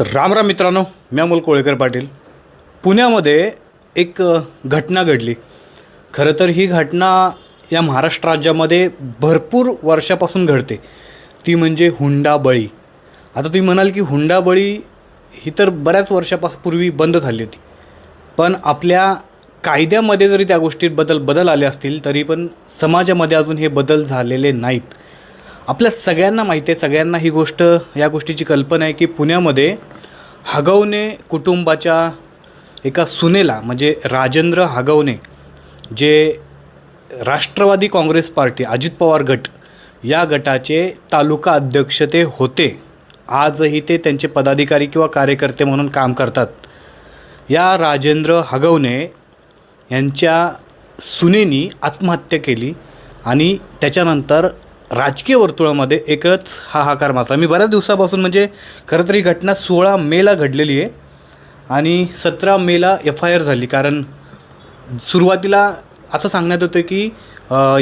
तर राम राम मित्रांनो मी अमोल कोळेकर पाटील. पुण्यामध्ये एक घटना घडली. खरं तर ही घटना या महाराष्ट्र राज्यामध्ये भरपूर वर्षापासून घडते. ती म्हणजे हुंडाबळी आता तुम्ही म्हणाल की हुंडाबळी ही तर बऱ्याच वर्षापासून पूर्वी बंद झाली होती. पण आपल्या कायद्यामध्ये जरी त्या गोष्टीत बदल बदल आले असतील तरी पण समाजामध्ये अजून हे बदल झालेले नाहीत. आपल्या सगळ्यांना माहिती आहे सगळ्यांना ही गोष्ट या गोष्टीची कल्पना आहे की पुण्यामध्ये हगवणे कुटुंबाच्या एका सुनेला म्हणजे राजेंद्र हगवणे जे राष्ट्रवादी काँग्रेस पार्टी अजित पवार गट या गटाचे तालुका अध्यक्ष ते होते. आजही ते त्यांचे पदाधिकारी किंवा कार्यकर्ते म्हणून काम करतात. या राजेंद्र हगवणे यांच्या सुनेनी आत्महत्या केली आणि त्याच्यानंतर राजकीय वर्तुळामध्ये एकच हाहाकार माजला मी बऱ्याच दिवसापासून म्हणजे खरं तर ही घटना सोळा मेला घडलेली आहे आणि सतरा मेला एफ आय आर झाली. कारण सुरुवातीला असं सांगण्यात होतं की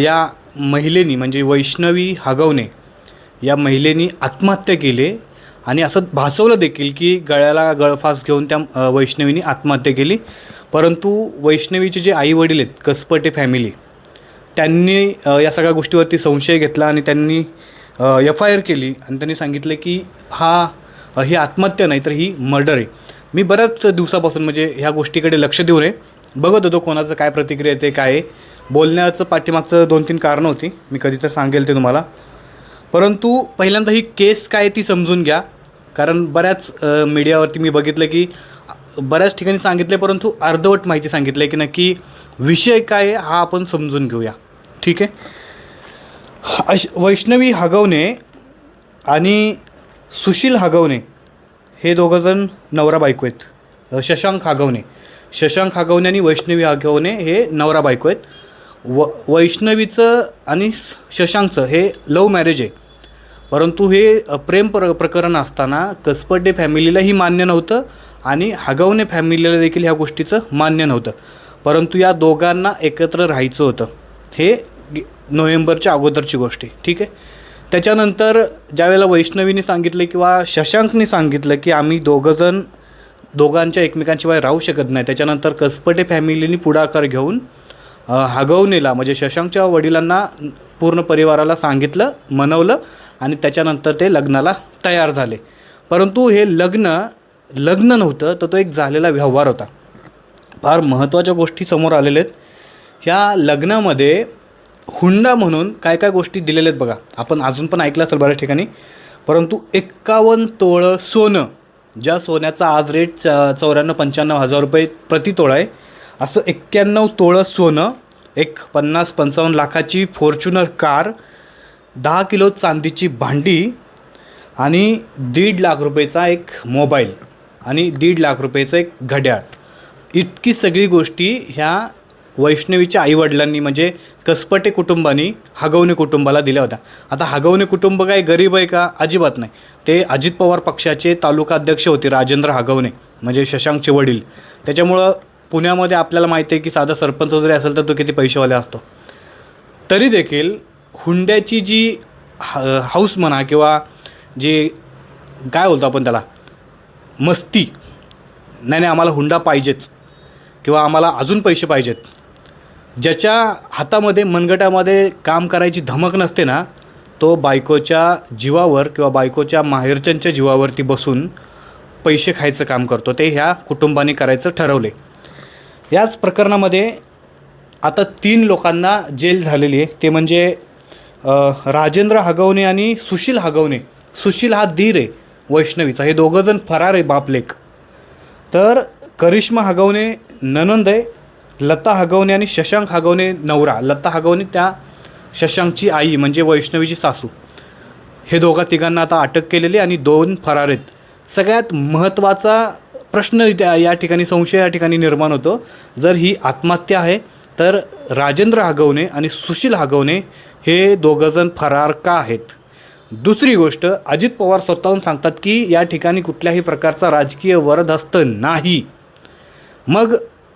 या महिलेनी म्हणजे वैष्णवी हगवणे या महिलेनी आत्महत्या केली आणि असं भासवलं देखील की गळ्याला गळफास घेऊन त्या वैष्णवीनी आत्महत्या केली. परंतु वैष्णवीचे जे आई वडील आहेत कसपटे फॅमिली त्यांनी या सगळ्या गोष्टीवरती संशय घेतला आणि त्यांनी एफ आय आर केली आणि त्यांनी सांगितलं की हा ही आत्महत्या नाही तर ही मर्डर आहे. मी बऱ्याच दिवसापासून म्हणजे ह्या गोष्टीकडे लक्ष देऊ नये बघत होतो कोणाचं काय प्रतिक्रिया येते काय आहे. बोलण्याचं पाठीमागचं दोन तीन कारणं होती. मी कधी तर सांगेल ते तुम्हाला. परंतु पहिल्यांदा ही केस काय आहे ती समजून घ्या. कारण बऱ्याच मीडियावरती मी बघितलं की बऱ्याच ठिकाणी सांगितले परंतु अर्धवट माहिती सांगितलं आहे की नक्की विषय काय हा आपण समजून घेऊया. ठीक आहे. अश वैष्णवी हगवणे आणि सुशील हगवणे हे दोघंजण नवरा बायको आहेत. शशांक हगवणे. शशांक हगवणे आणि वैष्णवी हगवणे हे नवरा बायको आहेत. व वैष्णवीचं आणि शशांकचं हे लव्ह मॅरेज आहे. परंतु हे प्रेम प्र प्रकरण असताना कसपटे फॅमिलीलाही मान्य नव्हतं आणि हगवणे फॅमिलीला देखील ह्या गोष्टीचं मान्य नव्हतं. परंतु या दोघांना एकत्र राहायचं होतं. हे नोव्हेंबरच्या अगोदरची गोष्ट आहे. ठीक आहे? त्याच्यानंतर ज्यावेळेला वैष्णवीने सांगितलं किंवा शशांकने सांगितलं की आम्ही दोघंजण दोघांच्या एकमेकांशिवाय राहू शकत नाही. त्याच्यानंतर कसपटे फॅमिलीने पुढाकार घेऊन अ, म्हणजे शशांकच्या वडिलांना पूर्ण परिवाराला सांगितलं मनवलं आणि त्याच्यानंतर ते लग्नाला तयार झाले. परंतु हे लग्न लग्न नव्हतं तर तो एक झालेला व्यवहार होता. फार महत्त्वाच्या गोष्टी समोर आलेल्या आहेत. ह्या लग्नामध्ये हुंडा म्हणून काय काय गोष्टी दिलेल्या आहेत बघा. आपण अजून पण ऐकलं असेल बऱ्याच ठिकाणी. परंतु एक्कावन्न तोळं सोनं ज्या सोन्याचा आज रेट च चौऱ्याण्णव पंच्याण्णव हजार रुपये प्रति तोळा आहे असं एक्क्याण्णव तोळं सोनं एक पन्नास पंचावन्न लाखाची फॉर्च्युनर कार दहा किलो चांदीची भांडी आणि दीड लाख रुपयेचा एक मोबाईल आणि दीड लाख रुपयेचं एक घड्याळ. इतकी सगळी गोष्टी ह्या वैष्णवीच्या आईवडिलांनी म्हणजे कसपटे कुटुंबानी हगवणे कुटुंबाला दिल्या होत्या. आता हगवणे कुटुंब काय गरीब आहे का? अजिबात नाही. ते अजित पवार पक्षाचे तालुका अध्यक्ष होते राजेंद्र हगवणे म्हणजे शशांकचे वडील. त्याच्यामुळं पुण्यामध्ये आपल्याला माहिती आहे की साधा सरपंच जरी असेल तर तो किती पैसेवाले असतो. तरी देखील हुंड्याची जी हाऊस म्हणा किंवा जी काय बोलतो आपण त्याला? मस्ती. नाही नाही आम्हाला हुंडा पाहिजेच. किंवा आम्हाला अजून पैसे पाहिजेत. ज्याच्या हातामध्ये मनगटामध्ये काम करायची धमक नसते ना तो बायकोच्या जीवावर किंवा बायकोच्या माहेरच्यांच्या जीवावरती बसून पैसे खायचं काम करतो. ते ह्या कुटुंबाने करायचं ठरवले याच प्रकरणामध्ये आता तीन लोकांना जेल झालेली आहे. ते म्हणजे राजेंद्र हगवणे आणि सुशील हगवणे. सुशील हा धीर आहे वैष्णवीचा. हे दोघंजण फरार आहे बापलेक. तर करिश्मा हगवणे ननंद आहे. लता हगवणे आणि शशांक हगवणे नवरा. लता हगवणे त्या शशांकची आई म्हणजे वैष्णवीची सासू. हे दोघा तिघांना आता अटक केलेली आणि दोन फरार आहेत. सगळ्यात महत्त्वाचा प्रश्न त्या या ठिकाणी संशय या ठिकाणी निर्माण होतो. जर ही आत्महत्या आहे तर राजेंद्र हगवणे आणि सुशील हगवणे हे दोघंजण फरार का आहेत? दुसरी गोष्ट अजित पवार स्वतःहून सांगतात की या ठिकाणी कुठल्याही प्रकारचा राजकीय वरदहस्त नाही. मग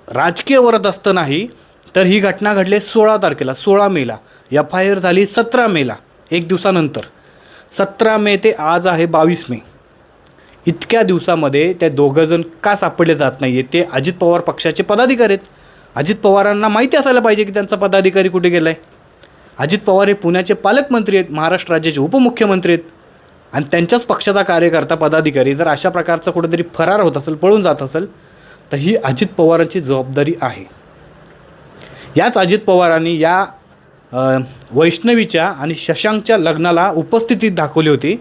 राजकीय वरदहस्त नाही तर ही घटना घडली सोळा तारखेला सोळा मेला. एफ आय आर झाली सतरा मेला एक दिवसानंतर. सतरा मे ते आज आहे बावीस मे. इतक्या दिवसामध्ये त्या दोघंजण का सापडले जात नाही आहे ते अजित पवार पक्षाचे पदाधिकारी आहेत. अजित पवारांना माहिती असायला पाहिजे की त्यांचा पदाधिकारी कुठे गेला आहे अजित पवार हे पुण्याचे पालकमंत्री आहेत महाराष्ट्र राज्याचे उपमुख्यमंत्री आहेत. आणि त्यांच्याच पक्षाचा कार्यकर्ता पदाधिकारी जर अशा प्रकारचा कुठेतरी फरार होत असेल पळून जात असेल तर ही अजित पवारांची जबाबदारी आहे. याच अजित पवारांनी या वैष्णवीच्या आणि शशांकच्या लग्नाला उपस्थिती दाखवली होती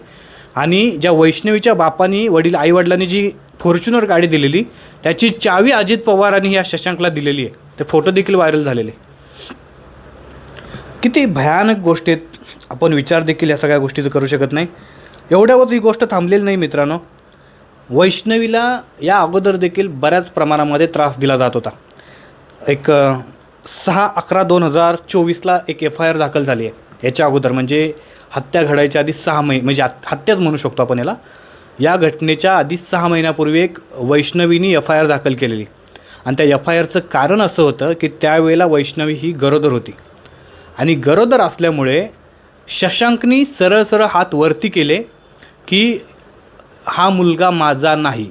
आणि ज्या वैष्णवीच्या बापानी वडील आईवडिलांनी जी फॉर्च्युनर गाडी दिलेली त्याची चावी अजित पवारांनी या शशांकला दिलेली आहे. ते फोटो देखील व्हायरल झालेले. किती भयानक गोष्टी आहेत. आपण विचार देखील या सगळ्या गोष्टीचं करू शकत नाही. एवढ्यावर ही गोष्ट थांबलेली नाही मित्रांनो. वैष्णवीला या अगोदर देखील बऱ्याच प्रमाणामध्ये त्रास दिला जात होता. एक सहा अकरा दोन हजार चोवीसला एक एफ आय आर दाखल झाली आहे. याच्या अगोदर म्हणजे हत्या घडायच्या आधी सहा महिने म्हणजे हत्याच म्हणू शकतो आपण याला. या घटनेच्या आधी सहा महिन्यापूर्वी एक वैष्णवीनी एफ आय आर दाखल केलेली. आणि त्या एफ आय आरचं कारण असं होतं की त्यावेळेला वैष्णवी ही गरोदर होती. आणि गरोदर असल्यामुळे शशांकनी सरळ सरळ हात वरती केले की हा मुलगा माझा नाही.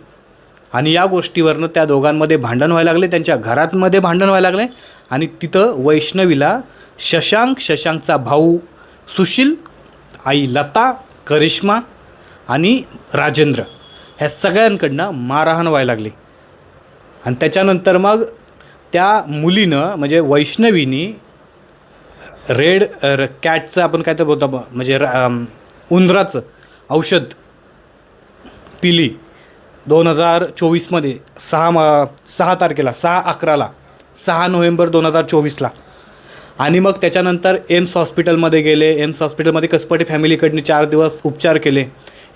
आणि या गोष्टीवरनं त्या दोघांमध्ये भांडण व्हायला लागले त्यांच्या घरातमध्ये भांडण व्हायला लागले आणि तिथं वैष्णवीला शशांक शशांकचा भाऊ सुशील आई लता करिश्मा आणि राजेंद्र ह्या सगळ्यांकडनं मारहाण व्हायला लागली. आणि त्याच्यानंतर मग त्या मुलीनं म्हणजे वैष्णवीनी रेड र कॅटचं आपण काय तर बोलतो म्हणजे र- उंदराचं औषध पिली दोन हजार चोवीसमध्ये सहा म सहा तारखेला सहा अकराला सहा नोव्हेंबर दोन हजार चोवीसला. आणि मग त्याच्यानंतर एम्स हॉस्पिटलमध्ये गेले. एम्स हॉस्पिटलमध्ये कसपटे फॅमिलीकडनं चार दिवस उपचार केले.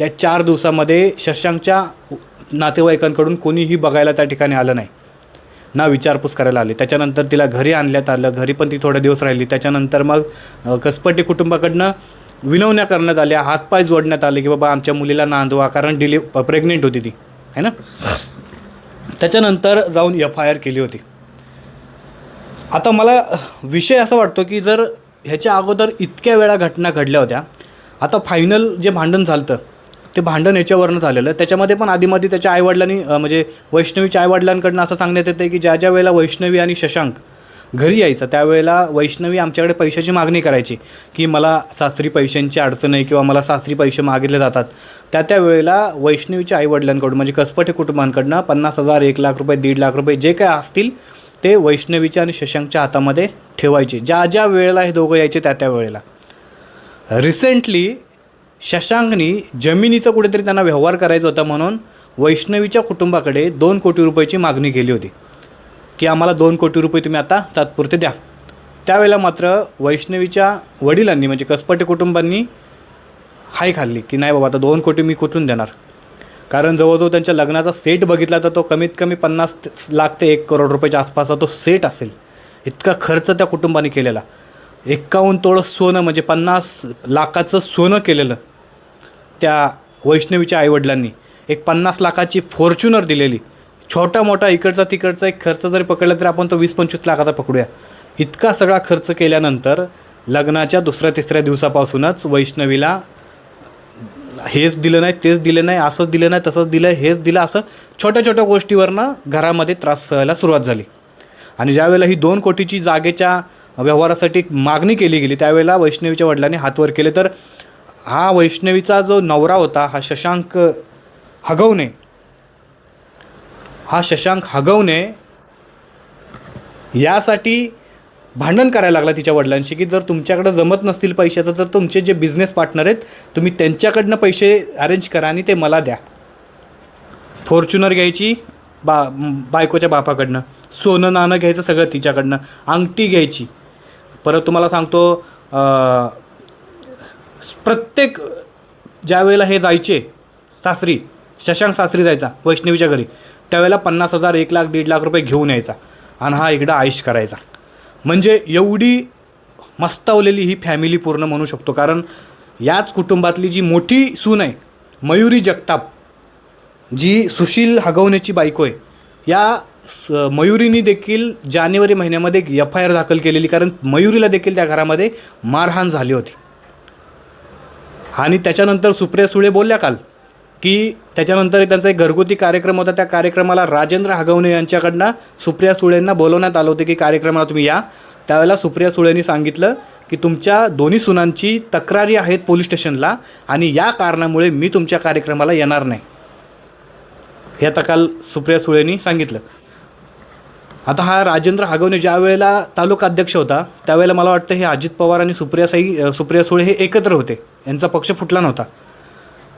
या चार दिवसामध्ये शशांकच्या नातेवाईकांकडून कोणीही बघायला त्या ठिकाणी आलं नाही. ना विचारपूस करायला आली. त्याच्यानंतर तिला घरी आणण्यात आलं. घरी पण ती थोडे दिवस राहिली. त्याच्यानंतर मग कसपटे कुटुंबाकडनं विनवण्या करण्यात आल्या हातपाय जोडण्यात आले की बाबा आमच्या मुलीला नांदवा कारण डिले प्रेग्नेंट होती ती. है ना? त्याच्यानंतर जाऊन एफ आय आर केली होती. आता मला विषय असा वाटतो की जर ह्याच्या अगोदर इतक्या वेळा घटना घडल्या होत्या आता फायनल जे भांडण झालं ते भांडण याच्यावरनं झालेलं. त्याच्यामध्ये पण आधीमध्ये त्याच्या आईवडिलांनी म्हणजे वैष्णवीच्या आईवडिलांकडनं असं सांगण्यात येतं की ज्या ज्या वेळेला वैष्णवी आणि शशांक घरी यायचं. त्यावेळेला वैष्णवी आमच्याकडे पैशाची मागणी करायची की मला सासरी पैशांची अडचण आहे किंवा मला सासरी पैसे मागितले जातात. त्या त्या वेळेला वैष्णवीच्या आईवडिलांकडून म्हणजे कसपटे कुटुंबांकडनं पन्नास हजार एक लाख रुपये दीड लाख रुपये जे काय असतील ते वैष्णवीच्या आणि शशांकच्या हातामध्ये ठेवायचे. ज्या ज्या वेळेला हे दोघं यायचे त्या त्या वेळेला. रिसेंटली शशांकनी जमिनीचा कुठेतरी त्यांना व्यवहार करायचा होता म्हणून वैष्णवीच्या कुटुंबाकडे दोन कोटी रुपयाची मागणी केली होती. की आम्हाला दोन कोटी रुपये तुम्ही आता तात्पुरते द्या. त्यावेळेला मात्र वैष्णवीच्या वडिलांनी म्हणजे कसपटे कुटुंबांनी हाय खाल्ली की नाही बाबा आता दोन कोटी मी कुठून देणार? कारण जवळजवळ त्यांच्या लग्नाचा सेट बघितला तर तो कमीत कमी पन्नास लाख ते एक करोड रुपयाच्या आसपासचा तो सेट असेल. इतका खर्च त्या कुटुंबाने केलेला. एक्कावन्न तोळं सोनं म्हणजे पन्नास लाखाचं सोनं केलेलं त्या वैष्णवीच्या आईवडिलांनी. एक पन्नास लाखाची फॉर्च्युनर दिलेली. छोटा मोठा इकडचा तिकडचा एक खर्च जरी पकडला तरी आपण तो वीस पंचवीस लाखाचा पकडूया. इतका सगळा खर्च केल्यानंतर लग्नाच्या दुसऱ्या तिसऱ्या दिवसापासूनच वैष्णवीला हेच दिलं नाही तेच दिलं नाही असंच दिलं नाही तसंच दिलं हेच दिलं असं छोट्या छोट्या गोष्टीवरनं घरामध्ये त्रास व्हायला सुरुवात झाली. आणि ज्यावेळेला ही दोन कोटीची जागेच्या व्यवहारासाठी मागणी केली गेली त्यावेळेला वैष्णवीच्या वडिलांनी हातवर केले. तर हा वैष्णवीचा जो नवरा होता हा शशांक हगवणे हा शशांक हगवणे यासाठी भांडण करायला लागला तिच्या वडिलांशी की जर तुमच्याकडं जमत नसतील पैशाचं तर तुमचे जे बिझनेस पार्टनर आहेत तुम्ही त्यांच्याकडनं पैसे अरेंज करा आणि ते मला द्या. फॉर्च्युनर घ्यायची बा बायकोच्या बापाकडनं सोनं नाणं घ्यायचं सगळं तिच्याकडनं अंगठी घ्यायची. परत तुम्हाला सांगतो प्रत्येक ज्या वेळेला हे जायचे सासरी शशांक सासरी जायचा वैष्णवीच्या घरी त्यावेळेला पन्नास हजार एक लाख दीड लाख रुपये घेऊन यायचा आणि हा इकडं आयुष करायचा. म्हणजे एवढी मस्तावलेली ही फॅमिली पूर्ण म्हणू शकतो. कारण याच कुटुंबातली जी मोठी सून आहे मयुरी जगताप जी सुशील हगवण्याची बायको आहे या स मयुरीनी देखील जानेवारी महिन्यामध्ये एफ आय आर दाखल केलेली. कारण मयुरीला देखील त्या घरामध्ये मारहाण झाली होती. आणि त्याच्यानंतर सुप्रिया सुळे बोलल्या काल की त्याच्यानंतर त्यांचा एक घरगुती कार्यक्रम होता. त्या कार्यक्रमाला राजेंद्र हगवणे यांच्याकडनं सुप्रिया सुळेंना बोलवण्यात आलं होतं की कार्यक्रमाला तुम्ही या. त्यावेळेला सुप्रिया सुळेंनी सांगितलं की तुमच्या दोन्ही सुनांची तक्रारी आहेत पोलीस स्टेशनला आणि या कारणामुळे मी तुमच्या कार्यक्रमाला येणार नाही. हे आता काल सुप्रिया सुळेंनी सांगितलं. आता हा राजेंद्र हागवणे ज्या वेळेला तालुका अध्यक्ष होता त्यावेळेला मला वाटतं हे अजित पवार आणि सुप्रिया साई सुप्रिया सुळे हे एकत्र होते. यांचा पक्ष फुटला नव्हता.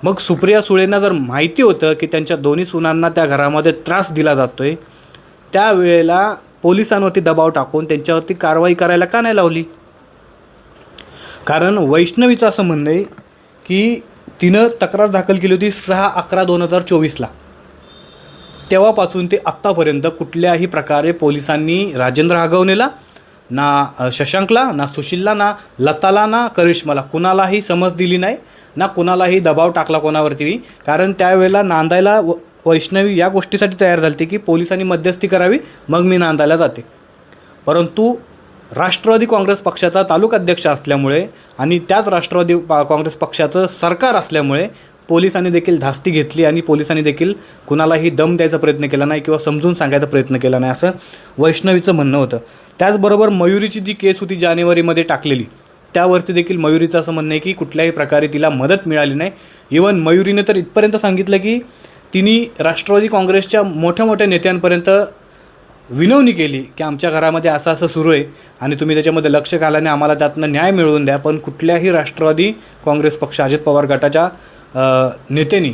मग सुप्रिया सुळेंना जर माहिती होतं की त्यांच्या दोन्ही सुनांना त्या घरामध्ये त्रास दिला जातोय त्यावेळेला पोलिसांवरती दबाव टाकून त्यांच्यावरती कारवाई करायला का नाही लावली? कारण वैष्णवीचं असं म्हणणं आहे की तिनं तक्रार दाखल केली होती सहा अकरा दोन हजार चोवीसला. तेव्हापासून ते आत्तापर्यंत कुठल्याही प्रकारे पोलिसांनी राजेंद्र हागवणेला ना शशांकला ना सुशीलला ना लताला ना करिश्माला कुणालाही समज दिली नाही. ना कुणालाही दबाव टाकला कोणावरती. कारण त्यावेळेला नांदायला व वैष्णवी या गोष्टीसाठी तयार झाली होती की पोलिसांनी मध्यस्थी करावी मग मी नांदायला जाते. परंतु राष्ट्रवादी काँग्रेस पक्षाचा तालुका अध्यक्ष असल्यामुळे आणि त्याच राष्ट्रवादी पा- काँग्रेस पक्षाचं सरकार असल्यामुळे पोलिसांनी देखील धास्ती घेतली आणि पोलिसांनी देखील कुणालाही दम द्यायचा प्रयत्न केला नाही किंवा समजून सांगायचा प्रयत्न केला नाही असं वैष्णवीचं म्हणणं होतं. त्याचबरोबर मयुरीची जी केस होती जानेवारीमध्ये टाकलेली त्यावरती देखील मयुरीचं असं म्हणणं आहे की कुठल्याही प्रकारे तिला मदत मिळाली नाही. इवन मयुरीने तर इथपर्यंत सांगितलं की तिने राष्ट्रवादी काँग्रेसच्या मोठ्या मोठ्या नेत्यांपर्यंत विनवणी केली की आमच्या घरामध्ये असं असं सुरू आहे आणि तुम्ही त्याच्यामध्ये लक्ष घालाने आम्हाला त्यातनं न्याय मिळवून द्या. पण कुठल्याही राष्ट्रवादी काँग्रेस पक्ष अजित पवार गटाच्या नेत्यांनी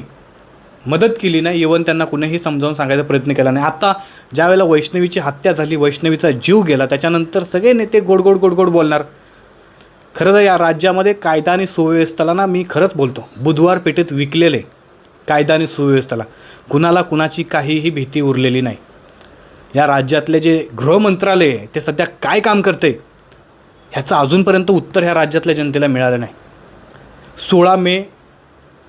मदत केली नाही. इवन त्यांना कुणीही समजावून सांगायचा प्रयत्न केला नाही. आता ज्यावेळेला वैष्णवीची हत्या झाली वैष्णवीचा जीव गेला त्याच्यानंतर सगळे नेते गोड गोड गोड गोड बोलणार. खरं तर या राज्यामध्ये कायदा आणि सुव्यवस्थेला ना मी खरंच बोलतो. बुधवार पेठेत विकलेले कायदा आणि सुव्यवस्थेला. कुणाला कुणाची काहीही भीती उरलेली नाही. या राज्यातले जे गृहमंत्रालय आहे ते सध्या काय काम करते ह्याचं अजूनपर्यंत उत्तर ह्या राज्यातल्या जनतेला मिळालं नाही. सोळा मे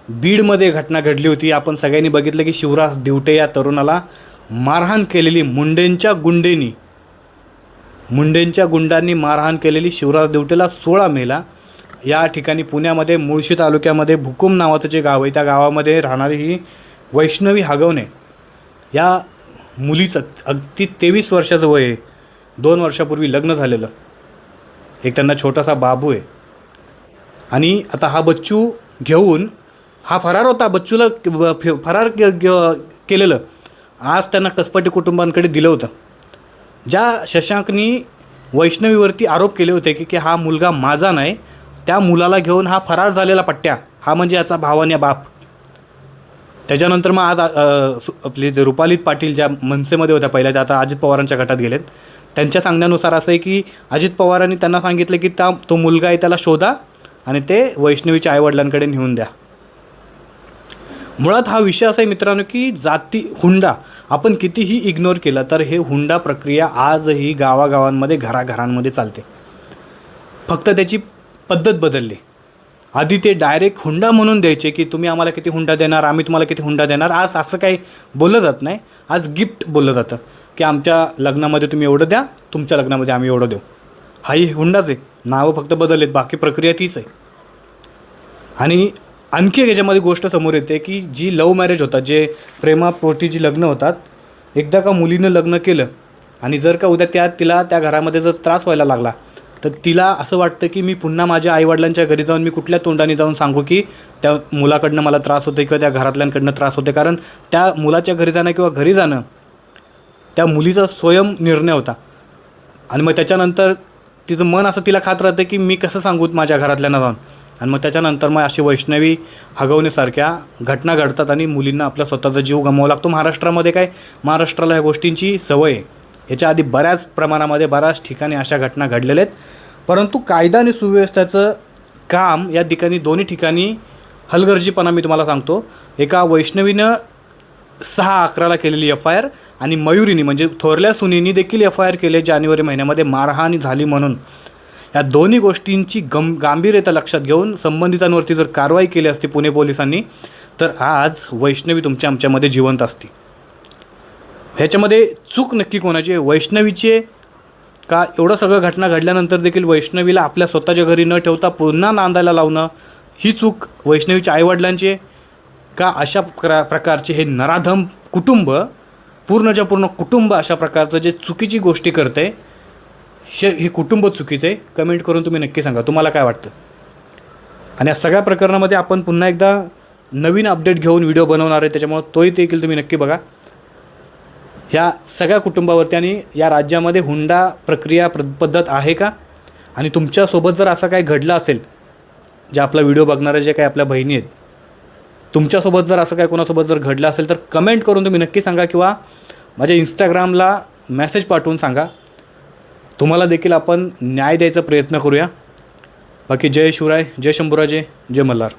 बीडमध्ये घटना घडली होती. आपण सगळ्यांनी बघितलं की शिवराज दिवटे या तरुणाला मारहाण केलेली मुंडेंच्या गुंडेनी मुंडेंच्या गुंडांनी मारहाण केलेली शिवराज देवटेला सोळा मेला. या ठिकाणी पुण्यामध्ये मुळशी तालुक्यामध्ये भुकुम नावाचं जे गाव आहे त्या गावामध्ये राहणारी ही वैष्णवी हागवणे. या मुलीचं अगदी तेवीस वर्षाचं वय आहे. दोन वर्षापूर्वी लग्न झालेलं. एक त्यांना छोटासा बाबू आहे. आणि आता हा बच्चू घेऊन हा फरार होता बच्चूला फरार के- ग- केलेलं. आज त्यांना कसपटी कुटुंबांकडे दिलं होतं. ज्या शशांकनी वैष्णवीवरती आरोप केले होते की की हा मुलगा माझा नाही त्या मुलाला घेऊन हा फरार झालेला पट्ट्या हा म्हणजे याचा भावान्या बाप. त्याच्यानंतर मग आज सु- आपली ते पाटील ज्या मनसेमध्ये होत्या पहिल्या त्या आता अजित पवारांच्या गटात गेलेत. त्यांच्या सांगण्यानुसार असं आहे की अजित पवारांनी त्यांना सांगितलं की त्या तो मुलगा आहे त्याला शोधा आणि ते वैष्णवीच्या आईवडिलांकडे नेऊन द्या. मुळात हा विषय असा आहे मित्रांनो की जाती हुंडा आपण कितीही इग्नोर केला तर हे हुंडा प्रक्रिया आजही गावागावांमध्ये घराघरांमध्ये चालते. फक्त त्याची पद्धत बदलली. आधी ते डायरेक्ट हुंडा म्हणून द्यायचे की तुम्ही आम्हाला किती हुंडा देणार आम्ही तुम्हाला किती हुंडा देणार. आज असं काही बोललं जात नाही. आज गिफ्ट बोललं जातं की आमच्या लग्नामध्ये तुम्ही एवढं द्या तुमच्या लग्नामध्ये आम्ही एवढं देऊ. हाही हुंडाच आहे. नावं फक्त बदललेत बाकी प्रक्रिया तीच आहे. आणि आणखी एक याच्यामध्ये गोष्ट समोर येते की जी लव्ह मॅरेज होतात जे प्रेमापोटी जी लग्न होतात एकदा का मुलीनं लग्न केलं आणि जर का उद्या त्या तिला त्या घरामध्ये जर त्रास व्हायला लागला तर तिला असं वाटतं की मी पुन्हा माझ्या आईवडिलांच्या घरी जाऊन मी कुठल्या तोंडाने जाऊन सांगू की त्या मुलाकडनं मला त्रास होते किंवा त्या घरातल्यांकडनं त्रास होते कारण त्या मुलाच्या घरी जाणं किंवा घरी जाणं त्या मुलीचा स्वयं निर्णय होता. आणि मग त्याच्यानंतर तिचं मन असं तिला खात राहतं की मी कसं सांगू माझ्या घरातल्यांना जाऊन? आणि मग त्याच्यानंतर मग अशी वैष्णवी हगवण्यासारख्या घटना घडतात आणि मुलींना आपला स्वतःचा जीव गमवावा लागतो. महाराष्ट्रामध्ये काय? महाराष्ट्राला ह्या गोष्टींची सवय आहे ह्याच्या आधी बऱ्याच प्रमाणामध्ये बऱ्याच ठिकाणी अशा घटना घडलेल्या आहेत. परंतु कायदा आणि सुव्यवस्थेचं काम या ठिकाणी दोन्ही ठिकाणी हलगर्जीपणा मी तुम्हाला सांगतो. एका वैष्णवीनं सहा अकराला केलेली एफ आय आर आणि मयुरीनी म्हणजे थोरल्या सुनीनी देखील एफ आय आर केले जानेवारी महिन्यामध्ये मारहाण झाली म्हणून. या दोन्ही गोष्टींची गम गांभीर्यता लक्षात घेऊन संबंधितांवरती जर कारवाई केली असती पुणे पोलिसांनी तर आज वैष्णवी तुमच्या आमच्यामध्ये जिवंत असती. ह्याच्यामध्ये चूक नक्की कोणाची आहे? वैष्णवीचे का? एवढं सगळं घटना घडल्यानंतर देखील वैष्णवीला आपल्या स्वतःच्या घरी न ठेवता पुन्हा नांदायला लावणं ही चूक वैष्णवीच्या आईवडिलांची का अशा प्रा प्रकारचे हे नराधम कुटुंब पूर्णच्या पूर्ण कुटुंब अशा प्रकारचं जे चुकीची गोष्टी करते हे हे कुटुंब चुकीचं आहे. कमेंट करून तुम्ही नक्की सांगा. तुम्हाला काय वाटतं? आणि या सगळ्या प्रकरणामध्ये आपण पुन्हा एकदा नवीन अपडेट घेऊन व्हिडिओ बनवणार आहे. त्याच्यामुळं तोही देखील तुम्ही नक्की बघा. ह्या सगळ्या कुटुंबावरती आणि या राज्यामध्ये हुंडा प्रक्रिया प्र पद्धत आहे का? आणि तुमच्यासोबत जर असं काही घडलं असेल जे आपला व्हिडिओ बघणाऱ्या जे काही आपल्या बहिणी आहेत तुमच्यासोबत जर असं काय कोणासोबत जर घडलं असेल तर कमेंट करून तुम्ही नक्की सांगा किंवा माझ्या इंस्टाग्रामला मेसेज पाठवून सांगा. तुम्हाला देखील आपण न्याय द्यायचा प्रयत्न करूया. बाकी जय शिवराय जय शंभूराजे जय मल्हार.